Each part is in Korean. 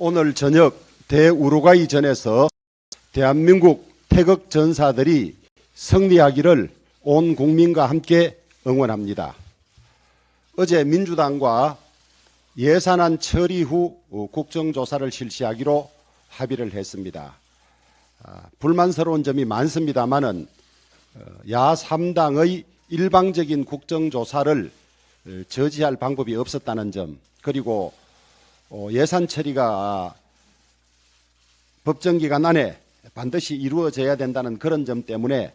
오늘 저녁 대우루과이전에서 대한민국 태극 전사들이 승리하기를 온 국민과 함께 응원합니다. 어제 민주당과 예산안 처리 후 국정조사를 실시하기로 합의를 했습니다. 아, 불만스러운 점이 많습니다만은 어, 야 3당의 일방적인 국정조사를 어, 저지할 방법이 없었다는 점 그리고 어, 예산 처리가 법정 기간 안에 반드시 이루어져야 된다는 그런 점 때문에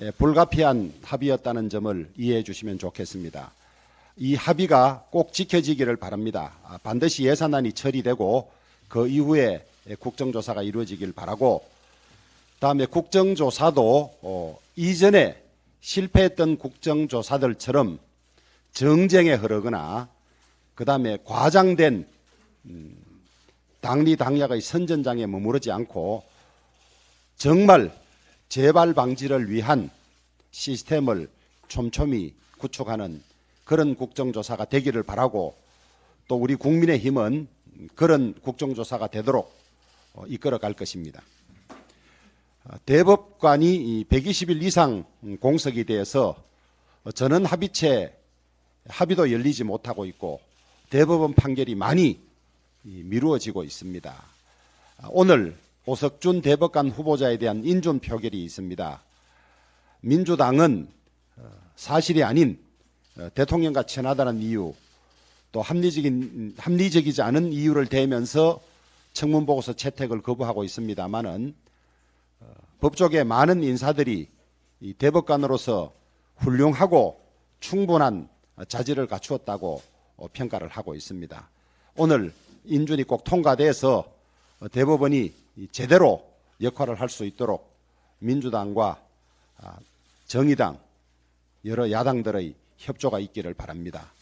예, 불가피한 합의였다는 점을 이해해 주시면 좋겠습니다. 이 합의가 꼭 지켜지기를 바랍니다. 아, 반드시 예산안이 처리되고 그 이후에 국정조사가 이루어지길 바라고 다음에 국정조사도 어, 이전에 실패했던 국정조사들처럼 정쟁에 흐르거나 그 다음에 과장된 음, 당리 당략의 선전장에 머무르지 않고 정말 재발 방지를 위한 시스템을 촘촘히 구축하는 그런 국정조사가 되기를 바라고 또 우리 국민의 힘은 그런 국정조사가 되도록 어, 이끌어갈 것입니다. 어, 대법관이 120일 이상 공석이 되어서 전원 합의체 합의도 열리지 못하고 있고 대법원 판결이 많이 미루어지고 있습니다. 아, 오늘 오석준 대법관 후보자에 대한 인준 표결이 있습니다. 민주당은 어, 사실이 아닌 어, 대통령과 친하다는 이유 또 합리적인 합리적이지 않은 이유를 대면서 청문 보고서 채택을 거부하고 있습니다만은 어, 법조계 많은 인사들이 이 대법관으로서 훌륭하고 충분한 자질을 갖추었다고 어, 평가를 하고 있습니다. 오늘 인준이 꼭 통과돼서 대법원이 제대로 역할을 할 수 있도록 민주당과 아, 정의당 여러 야당들의 협조가 있기를 바랍니다.